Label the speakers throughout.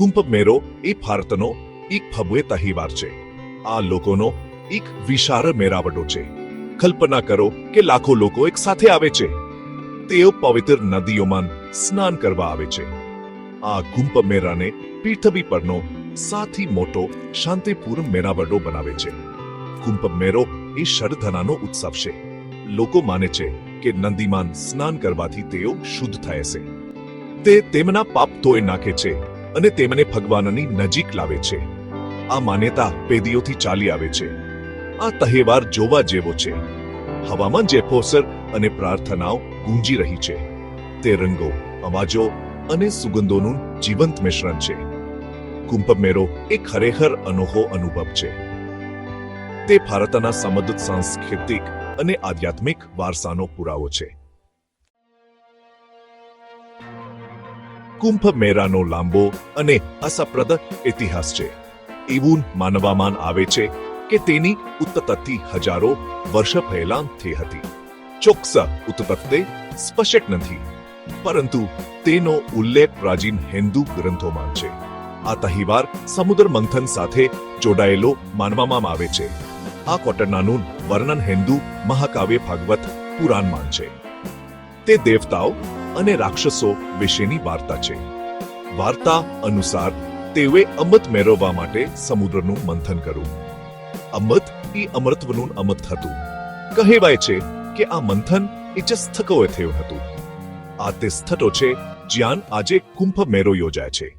Speaker 1: કુંભ મેરો એ ભારતનો એક ભવ્ય તહેવાર છે. આ લોકોનો એક વિશાળ મેળાવડો છે. કલ્પના કરો કે લાખો લોકો એક સાથે આવે છે. તેઓ પવિત્ર નદીઓમાં સ્નાન કરવા આવે છે. આ કુંભ મેરાને પૃથ્વી પરનો સૌથી મોટો શાંતિપૂર્ણ મેળાવડો બનાવે છે. કુંભ મેરો એ શરધનાનો ઉત્સવ છે. લોકો માને છે કે નદીમાં સ્નાન કરવાથી તેઓ શુદ્ધ થાય છે. તે તેમના પાપ ધોઈ નાખે છે. અને તેમને ભગવાનની નજીક લાવે છે. આ માન્યતા પેઢીઓથી ચાલી આવે છે. આ તહેવાર જોવા જેવો છે. હવામાન જેફોસર અને પ્રાર્થનાઓ ગુંજી રહી છે. તે રંગો, અવાજો અને સુગંધોનું જીવંત મિશ્રણ છે. કુંભ મેળો એ ખરેખર અનોખો અનુભવ છે. તે ભારતના સમૃદ્ધ સાંસ્કૃતિક અને આધ્યાત્મિક વારસાનો પુરાવો છે. કુંભ મેળાનો લાંબો અને અસપ્રદ ઇતિહાસ છે. એવું માનવામાં આવે છે કે તેની ઉત્પત્તિ હજારો વર્ષ પહેલા થઈ હતી. ચોક્કસ ઉત્પત્તિ સ્પષ્ટ નથી, પરંતુ તેનો ઉલ્લેખ પ્રાચીન હિન્દુ ગ્રંથોમાં છે. આ તહેવાર સમુદ્ર મંથન સાથે જોડાયેલો માનવામાં આવે છે. આ કોટરનાનું વર્ણન હિન્દુ મહાકાવ્ય ભાગવત પુરાણમાં છે. તે દેવતાઓ અને રાક્ષસો વિશેની વાર્તા છે. વાર્તા અનુસાર તેઓએ અમૃત મેળવવા માટે સમુદ્રનું મંથન કર્યું. અમૃત એ અમૃતવનું અમૃત હતું. કહેવાય છે કે આ મંથન એ જ થયું હતું. આ તે સ્થળો છે જ્યાં આજે કુંભ મેળો યોજાય છે.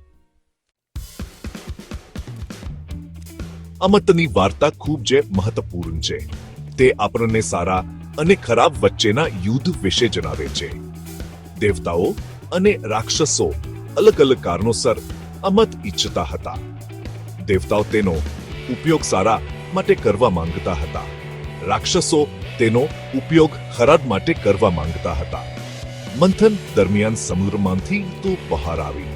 Speaker 1: અમૃતની વાર્તા ખૂબ જ મહત્વપૂર્ણ છે. તે આપણને સારા અને ખરાબ વચ્ચેના યુદ્ધ વિશે જણાવે છે. દેવતાઓ અને રાક્ષસો અલગ અલગ કારણોસર અમત ઈચ્છતા હતા. દેવતાઓ તેનો ઉપયોગ સારા માટે કરવા માંગતા હતા. રાક્ષસો તેનો ઉપયોગ ખરાબ માટે કરવા માંગતા હતા. મંથન દરમિયાન સમુદ્રમાંથી તો બહાર આવી.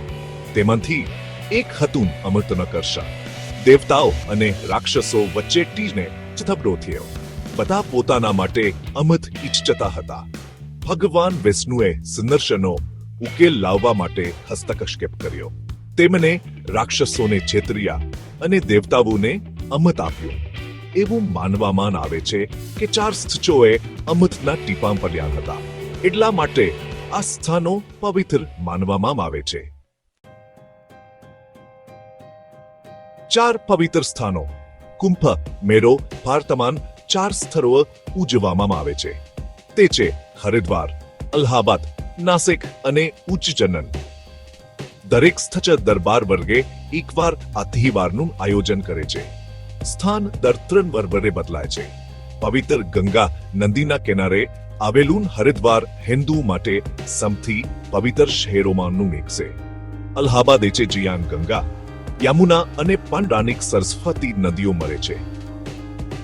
Speaker 1: તેમાંથી એક હતું અમૃત ન કરશા. દેવતાઓ અને રાક્ષસો વચ્ચે ટીને ચથબડો થયો. બધા પોતાના માટે અમૃત ઈચ્છતા હતા. ભગવાન વિષ્ણુએ સંદર્શનો ઉકેલ લાવવા માટે હસ્તકક્ષેપ કર્યો. તેમણે રાક્ષસોને છેતર્યા અને દેવતાઓને અમત આપ્યો. એવું માનવામાં આવે છે કે ચાર સ્થચોએ અમૃતના ટીપા પડ્યા હતા. એટલા માટે આ સ્થાનો પવિત્ર માનવામાં આવે છે. ચાર પવિત્ર સ્થાનો. કુંભ મેળો ભારતમાન ચાર સ્થળો ઉજવવામાં આવે છે. તે છે હરિદ્વાર, અલ્હાબાદ, નાસિક અને ઉચ્ચચનન દરેક સ્થચ દરબાર વર્ગે એકવાર આ તહેવારનું આયોજન કરે છે. સ્થાન દર ત્રણ વર્ષે બદલાય છે. પવિત્ર ગંગા નદીના કિનારે આવેલું હરિદ્વાર હિન્દુ માટે સમથી પવિત્ર શહેરોમાંનું એક છે. અલ્હાબાદ એ છે જ્યાં ગંગા, યમુના અને પાંડાનિક સરસ્વતી નદીઓ મળે છે.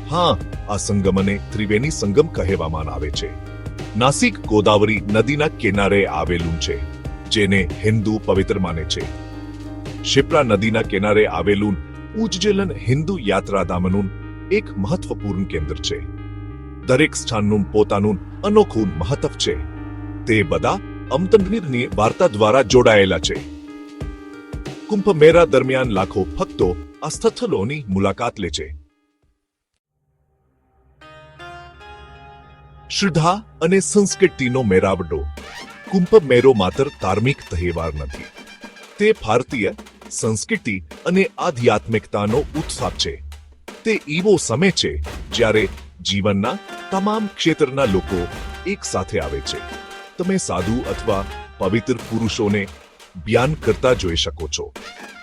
Speaker 1: હા, આ સંગમને ત્રિવેણી સંગમ કહેવામાં આવે છે. નાસિક ગોદાવરી નદીના કિનારે આવેલું છે, જેને હિન્દુ પવિત્ર માને છે. શિપ્રા નદીના કિનારે આવેલું ઉજ્જલન હિન્દુ યાત્રાધામનું એક મહત્વપૂર્ણ કેન્દ્ર છે. દરેક સ્થાનનું પોતાનું અનોખું મહત્વ છે. તે બધા અમતનવીરની વાર્તા દ્વારા જોડાયેલા છે. કુંભમેરા દરમિયાન લાખો ભક્તો આ સ્થળોની મુલાકાત લે છે. શ્રદ્ધા અને સંસ્કૃતિનો મેળાવડો કુંભ મેરો માત્ર ધાર્મિક તહેવાર નથી. તે ભારતીય સંસ્કૃતિ અને આધ્યાત્મિકતાનો ઉત્સવ છે. તે એવો સમય છે જ્યારે જીવનના તમામ ક્ષેત્રના લોકો એક સાથે આવે છે. તમે સાધુ અથવા પવિત્ર પુરુષોને બયાન કરતા જોઈ શકો છો.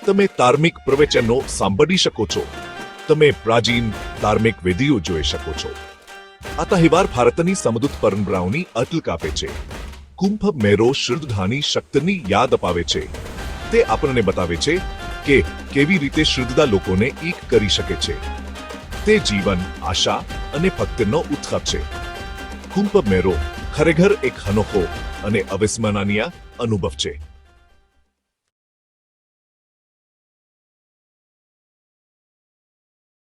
Speaker 1: તમે ધાર્મિક પ્રવચનો સાંભળી શકો છો. તમે પ્રાચીન ધાર્મિક વિધિઓ જોઈ શકો છો. આ તહેવાર ભારતની સમદુત પરંપરાઓની અટલ કાપે છે. કુંભ મેરો શ્રદ્ધાની શક્તિની યાદ અપાવે છે. તે આપણને બતાવે છે કે કેવી રીતે શ્રદ્ધા લોકોને એક કરી શકે છે. તે જીવન, આશા અને ભક્તિનો ઉત્સવ છે. કુંભ મેરો ખરેખર એક અનોખો અને અવિસ્મરણીય અનુભવ છે.